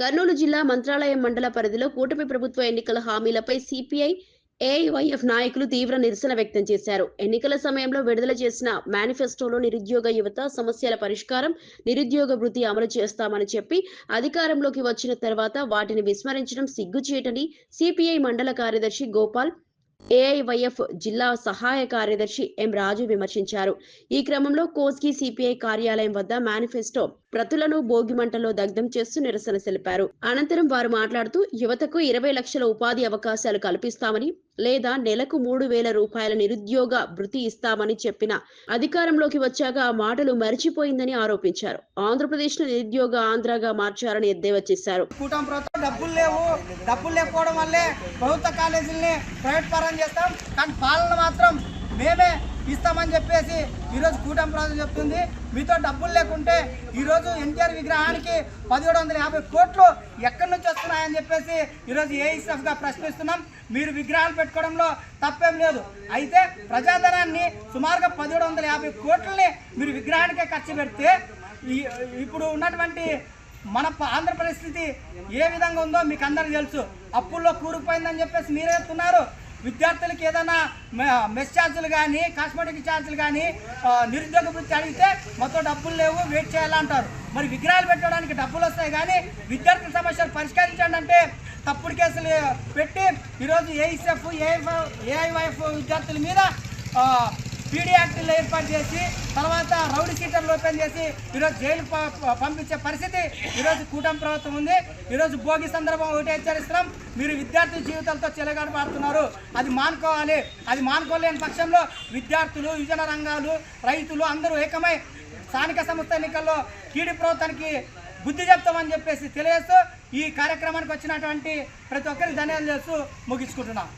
కర్నూలు జిల్లా మంత్రాలయం మండల పరిధిలో కూటమి ప్రభుత్వ ఎన్నికల హామీలపై సిపిఐ ఏఐవైఎఫ్ నాయకులు తీవ్ర నిరసన వ్యక్తం చేశారు. ఎన్నికల సమయంలో విడుదల చేసిన మేనిఫెస్టోలో నిరుద్యోగ యువత సమస్యల పరిష్కారం నిరుద్యోగ వృత్తి అమలు చేస్తామని చెప్పి అధికారంలోకి వచ్చిన తర్వాత వాటిని విస్మరించడం సిగ్గుచేటని సిపిఐ మండల కార్యదర్శి గోపాల్ ఏఐవైఎఫ్ జిల్లా సహాయ కార్యదర్శి ఎం రాజు విమర్శించారు. ఈ క్రమంలో కోస్గి సిపిఐ కార్యాలయం వద్ద మేనిఫెస్టో ప్రతులను భోగిమంటలో దగ్ధం చేస్తూ నిరసన తెలిపారు. అనంతరం వారు మాట్లాడుతూ యువతకు ఇరవై లక్షల ఉపాధి అవకాశాలు కల్పిస్తామని లేదా నెలకు మూడు వేల రూపాయల నిరుద్యోగ భృతి ఇస్తామని చెప్పిన అధికారంలోకి వచ్చాక ఆ మాటలు మరిచిపోయిందని ఆరోపించారు. ఆంధ్రప్రదేశ్ను నిరుద్యోగ ఆంధ్రగా మార్చారని ఎద్దేవా చేశారు. డబ్బులు లేవు. డబ్బులు లేకపోవడం వల్లే ప్రభుత్వ కాలేజీల్ని ప్రైవేట్ పరం చేస్తాం. కానీ పాలన మాత్రం మేమే ఇస్తామని చెప్పేసి ఈరోజు కూటమి ప్రభుత్వం చెప్తుంది. మీతో డబ్బులు లేకుంటే ఈరోజు ఎన్టీఆర్ విగ్రహానికి పదిహేడు వందల యాభై కోట్లు ఎక్కడి నుంచి వస్తున్నాయని చెప్పేసి ఈరోజు ఏఈసీఎఫ్గా ప్రశ్నిస్తున్నాం. మీరు విగ్రహాలు పెట్టుకోవడంలో తప్పేం లేదు. అయితే ప్రజాధనాన్ని సుమారుగా పదిహేడు వందల యాభై కోట్లని మీరు విగ్రహానికే ఖర్చు పెడితే ఇప్పుడు ఉన్నటువంటి మన ఆంధ్ర పరిస్థితి ఏ విధంగా ఉందో మీకు అందరికీ తెలుసు. అప్పుల్లో కూరుకుపోయిందని చెప్పేసి మీరే చెప్తున్నారు. విద్యార్థులకు ఏదైనా మెస్ ఛార్జీలు కానీ కాస్మెటిక్ ఛార్జీలు కానీ నిరుద్యోగ వృత్తి అడిగితే మొత్తం డబ్బులు లేవు వెయిట్ చేయాలంటారు మరి విగ్రహాలు పెట్టడానికి డబ్బులు వస్తాయి కానీ విద్యార్థుల సమస్యలు పరిష్కరించండి అంటే తప్పుడు కేసులు పెట్టి ఈరోజు ఏఐసెఫ్ ఏఐవైఎఫ్ విద్యార్థుల మీద పీడీ యాక్టులు ఏర్పాటు చేసి తర్వాత రౌడీ సీటర్లు ఓపెన్ చేసి ఈరోజు జైలు పంపించే పరిస్థితి ఈరోజు కూటమి ప్రభుత్వం ఉంది. ఈరోజు భోగి సందర్భం ఒకటి హెచ్చరిస్తున్నాం. మీరు విద్యార్థి జీవితాలతో చెలగాడు అది మానుకోవాలి. అది మానుకోలేని పక్షంలో విద్యార్థులు యువజన రంగాలు రైతులు అందరూ ఏకమై స్థానిక సంస్థ ఎన్నికల్లో కీడి ప్రభుత్వానికి బుద్ధి చెప్తామని చెప్పేసి తెలియజేస్తూ ఈ కార్యక్రమానికి వచ్చినటువంటి ప్రతి ఒక్కరికి ధన్యవాదాలు చేస్తూ ముగించుకుంటున్నాం.